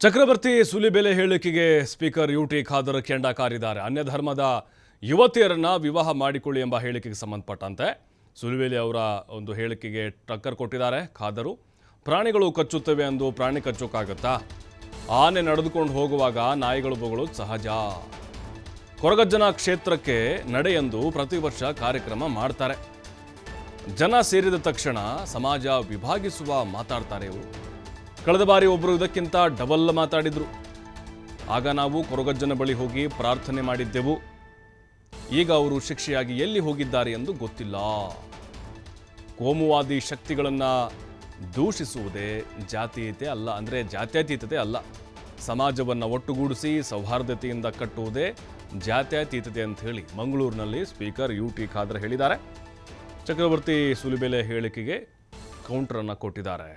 ಚಕ್ರವರ್ತಿ ಸುಲಿಬೆಲೆ ಹೇಳಿಕೆಗೆ speaker U T Khader ಕೆಂಡ ಅನ್ಯ ಧರ್ಮದ ಯುವತಿಯರನ್ನ ವಿವಾಹ ಮಾಡಿಕೊಳ್ಳಿ ಎಂಬ ಹೇಳಿಕೆಗೆ ಸಂಬಂಧಪಟ್ಟಂತೆ ಸುಲಿಬೆಲೆ ಅವರ ಒಂದು ಹೇಳಿಕೆಗೆ ಟಕ್ಕರ್ ಕೊಟ್ಟಿದ್ದಾರೆ ಖಾದರು. ಪ್ರಾಣಿಗಳು ಕಚ್ಚುತ್ತವೆ ಎಂದು ಪ್ರಾಣಿ ಕಚ್ಚೋಕ್ಕಾಗತ್ತಾ? ಆನೆ ನಡೆದುಕೊಂಡು ಹೋಗುವಾಗ ನಾಯಿಗಳು ಬೊಗಳೋದು ಸಹಜ. ಕೊರಗಜ್ಜನ ಕ್ಷೇತ್ರಕ್ಕೆ ನಡೆಯೆಂದು ಪ್ರತಿ ವರ್ಷ ಕಾರ್ಯಕ್ರಮ ಮಾಡ್ತಾರೆ. ಜನ ಸೇರಿದ ತಕ್ಷಣ ಸಮಾಜ ವಿಭಾಗಿಸುವ ಮಾತಾಡ್ತಾರೆ ಇವರು. ಕಳೆದ ಬಾರಿ ಒಬ್ಬರು ಇದಕ್ಕಿಂತ ಡಬಲ್ ಮಾತಾಡಿದ್ರು. ಆಗ ನಾವು ಕೊರಗಜ್ಜನ ಬಳಿ ಹೋಗಿ ಪ್ರಾರ್ಥನೆ ಮಾಡಿದ್ದೆವು. ಈಗ ಅವರು ಶಿಕ್ಷೆಯಾಗಿ ಎಲ್ಲಿ ಹೋಗಿದ್ದಾರೆ ಎಂದು ಗೊತ್ತಿಲ್ಲ. ಕೋಮುವಾದಿ ಶಕ್ತಿಗಳನ್ನು ದೂಷಿಸುವುದೇ ಜಾತೀಯತೆ ಅಲ್ಲ, ಅಂದರೆ ಜಾತ್ಯತೀತತೆ ಅಲ್ಲ. ಸಮಾಜವನ್ನು ಒಟ್ಟುಗೂಡಿಸಿ, ಸೌಹಾರ್ದತೆಯಿಂದ ಕಟ್ಟುವುದೇ ಜಾತ್ಯತೀತತೆ ಅಂತ ಹೇಳಿ ಮಂಗಳೂರಿನಲ್ಲಿ ಸ್ಪೀಕರ್ ಯು ಟಿ ಖಾದರ್ ಹೇಳಿದ್ದಾರೆ. ಚಕ್ರವರ್ತಿ ಸುಲಿಬೆಲೆ ಹೇಳಿಕೆಗೆ ಕೌಂಟರನ್ನು ಕೊಟ್ಟಿದ್ದಾರೆ.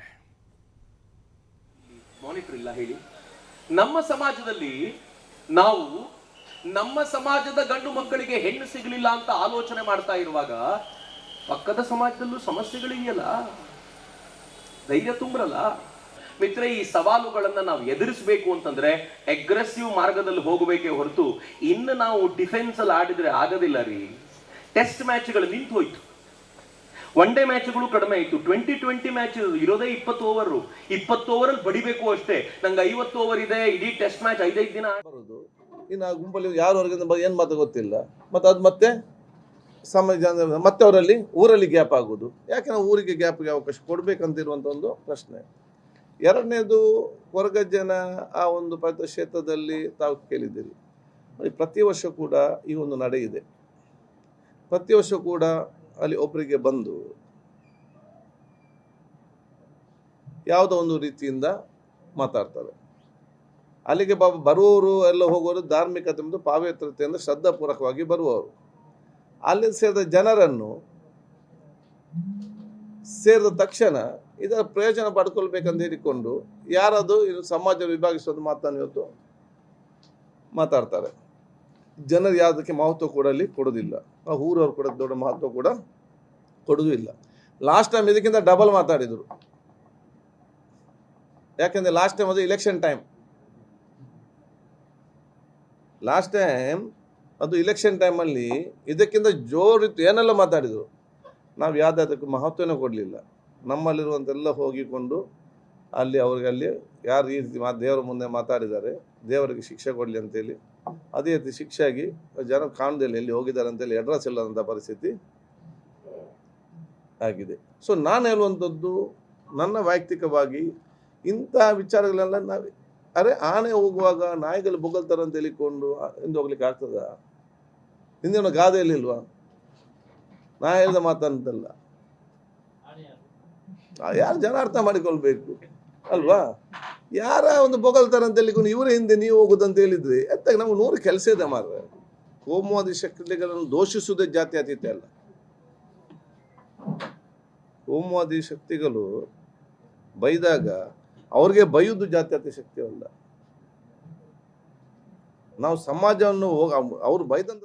ಇಲ್ಲ, ಹೇಳಿ. ನಮ್ಮ ಸಮಾಜದಲ್ಲಿ ನಾವು ನಮ್ಮ ಸಮಾಜದ ಗಂಡು ಮಕ್ಕಳಿಗೆ ಹೆಣ್ಣು ಸಿಗಲಿಲ್ಲ ಅಂತ ಆಲೋಚನೆ ಮಾಡ್ತಾ ಇರುವಾಗ ಪಕ್ಕದ ಸಮಾಜದಲ್ಲೂ ಸಮಸ್ಯೆಗಳಿದೆಯಲ್ಲ ಧೈರ್ಯ ತುಂಬರಲ್ಲ? ಮಿತ್ರ, ಈ ಸವಾಲುಗಳನ್ನು ನಾವು ಎದುರಿಸಬೇಕು ಅಂತಂದ್ರೆ ಅಗ್ರೆಸಿವ್ ಮಾರ್ಗದಲ್ಲಿ ಹೋಗಬೇಕೇ ಹೊರತು ಇನ್ನು ನಾವು ಡಿಫೆನ್ಸ್ ಅಲ್ಲಿ ಆಡಿದ್ರೆ ಆಗೋದಿಲ್ಲ ರೀ. ಟೆಸ್ಟ್ ಮ್ಯಾಚ್ಗಳು ನಿಂತು ಹೋಯ್ತು ಒನ್ ಡೇ ಮ್ಯಾಚ್ಗಳು ಕಡಿಮೆ ಆಯಿತು. ಟ್ವೆಂಟಿ ಟ್ವೆಂಟಿ ಮ್ಯಾಚ್ ಇರೋದೇ ಇಪ್ಪತ್ತು ಓವರ್ ಇಪ್ಪತ್ತು ಓವರಲ್ಲಿ ಬಡಿಬೇಕು ಅಷ್ಟೇ. ನಂಗೆ ಐವತ್ತು ಓವರ್ ಇದೆ, ಇಡೀ ಟೆಸ್ಟ್ ಮ್ಯಾಚ್ ಐದೈದು ದಿನ ಬರೋದು. ಇನ್ನು ಆ ಗುಂಪಲ್ಲಿ ಯಾರು ಹೊರಗಿಂದ ಏನು ಮಾತು ಗೊತ್ತಿಲ್ಲ. ಮತ್ತು ಅದು ಮತ್ತೆ ಸಾಮಾನ್ಯ ಮತ್ತೆ ಅವರಲ್ಲಿ ಊರಲ್ಲಿ ಗ್ಯಾಪ್ ಆಗೋದು. ಯಾಕೆ ನಾವು ಊರಿಗೆ ಗ್ಯಾಪ್ಗೆ ಅವಕಾಶ ಕೊಡಬೇಕಂತಿರುವಂಥ ಒಂದು ಪ್ರಶ್ನೆ. ಎರಡನೇದು ಹೊರಗಜ್ಜನ ಆ ಒಂದು ಕ್ಷೇತ್ರದಲ್ಲಿ ತಾವು ಕೇಳಿದ್ದೀರಿ. ಪ್ರತಿ ವರ್ಷ ಕೂಡ ಈ ಒಂದು ನಡೆ ಇದೆ ಪ್ರತಿ ವರ್ಷ ಕೂಡ ಅಲ್ಲಿ ಒಬ್ಬರಿಗೆ ಬಂದು ಯಾವುದೋ ಒಂದು ರೀತಿಯಿಂದ ಮಾತಾಡ್ತಾರೆ. ಅಲ್ಲಿಗೆ ಬ ಬರುವವರು ಎಲ್ಲ ಹೋಗೋರು ಧಾರ್ಮಿಕತೆ ಮತ್ತು ಪಾವಿತ್ರತೆಯಿಂದ ಶ್ರದ್ಧಾಪೂರ್ವಕವಾಗಿ ಬರುವವರು. ಅಲ್ಲಿ ಸೇರಿದ ಜನರನ್ನು ಸೇರಿದ ತಕ್ಷಣ ಇದರ ಪ್ರಯೋಜನ ಪಡ್ಕೊಳ್ಬೇಕಂತ ಹೇಳಿಕೊಂಡು ಯಾರಾದರೂ ಇದು ಸಮಾಜ ವಿಭಾಗಿಸೋದು ಮಾತನ್ನು ಇವತ್ತು ಮಾತಾಡ್ತಾರೆ. ಜನರು ಯಾವುದಕ್ಕೆ ಮಹತ್ವ ಕೊಡಲಿ? ಕೊಡೋದಿಲ್ಲ. ಆ ಊರವ್ರು ಕೂಡ ದೊಡ್ಡ ಮಹತ್ವ ಕೂಡ ಕೊಡೋದು ಇಲ್ಲ ಲಾಸ್ಟ್ ಟೈಮ್ ಇದಕ್ಕಿಂತ ಡಬಲ್ ಮಾತಾಡಿದರು. ಯಾಕೆಂದರೆ ಲಾಸ್ಟ್ ಟೈಮ್ ಅದು ಇಲೆಕ್ಷನ್ ಟೈಮ್ ಲಾಸ್ಟ್ ಟೈಮ್ ಅದು ಇಲೆಕ್ಷನ್ ಟೈಮಲ್ಲಿ ಇದಕ್ಕಿಂತ ಜೋರಿತ್ತು ಏನೆಲ್ಲ ಮಾತಾಡಿದರು? ನಾವು ಯಾವುದಕ್ಕೆ ಮಹತ್ವನೇ ಕೊಡಲಿಲ್ಲ. ನಮ್ಮಲ್ಲಿರುವಂತೆಲ್ಲ ಹೋಗಿಕೊಂಡು ಅಲ್ಲಿ ಅವ್ರಿಗೆ ಅಲ್ಲಿ ಯಾರು ಈ ರೀತಿ ಮಾ ದೇವರ ಮುಂದೆ ಮಾತಾಡಿದ್ದಾರೆ, ದೇವರಿಗೆ ಶಿಕ್ಷೆ ಕೊಡಲಿ ಅಂತೇಳಿ ಅದೇ ರೀತಿ ಶಿಕ್ಷೆ ಆಗಿ ಜನ ಕಾಣದಿಲ್ಲ ಎಲ್ಲಿ ಹೋಗಿದ್ದಾರೆ ಅಂತೇಳಿ ಅಡ್ರೆಸ್ ಇಲ್ಲದಂಥ ಪರಿಸ್ಥಿತಿ ಆಗಿದೆ. ಸೊ ನಾನು ಹೇಳುವಂಥದ್ದು ನನ್ನ ವೈಯಕ್ತಿಕವಾಗಿ ಇಂತಹ ವಿಚಾರಗಳೆಲ್ಲ ನಾವು ಅರೆ ಆನೆ ಹೋಗುವಾಗ ನಾಯಿಗಳು ಬೊಗಲ್ತಾರೆ ಅಂತ ಹೇಳಿಕೊಂಡು ಹಿಂದೆ ಹೋಗ್ಲಿಕ್ಕೆ ಆಗ್ತದ? ಹಿಂದಿನ ಗಾದೆಯಲ್ಲಿ ಇಲ್ವಾ? ನಾ ಹೇಳಿದ ಮಾತಂತಲ್ಲ. ಯಾರು ಜನ ಅರ್ಥ ಮಾಡಿಕೊಳ್ಬೇಕು? ಅಲ್ವಾ? ಯಾರ ಒಂದು ಬೊಗಲ್ತಾರ ಅಂತ ಹೇಳಿ ಇವರ ಹಿಂದೆ ನೀವು ಹೋಗುದಂತ ಹೇಳಿದ್ರೆ. ಎತ್ತಾಗ ನಮ್ಗೆ ನೂರು ಕೆಲಸ ಇದೆ ಮಾರ್ರೆ. ಕೋಮುವಾದಿ ಶಕ್ತಿಗಳನ್ನು ದೋಷಿಸುವುದೇ ಜಾತ್ಯತೀತ ಅಲ್ಲ. ಕೋಮುವಾದಿ ಶಕ್ತಿಗಳು ಬೈದಾಗ ಅವ್ರಿಗೆ ಬೈಯುವುದು ಜಾತ್ಯತೀತ ಶಕ್ತಿಯಲ್ಲ. ನಾವು ಸಮಾಜವನ್ನು ಹೋಗ ಅವ್ರು ಬೈದಂಥ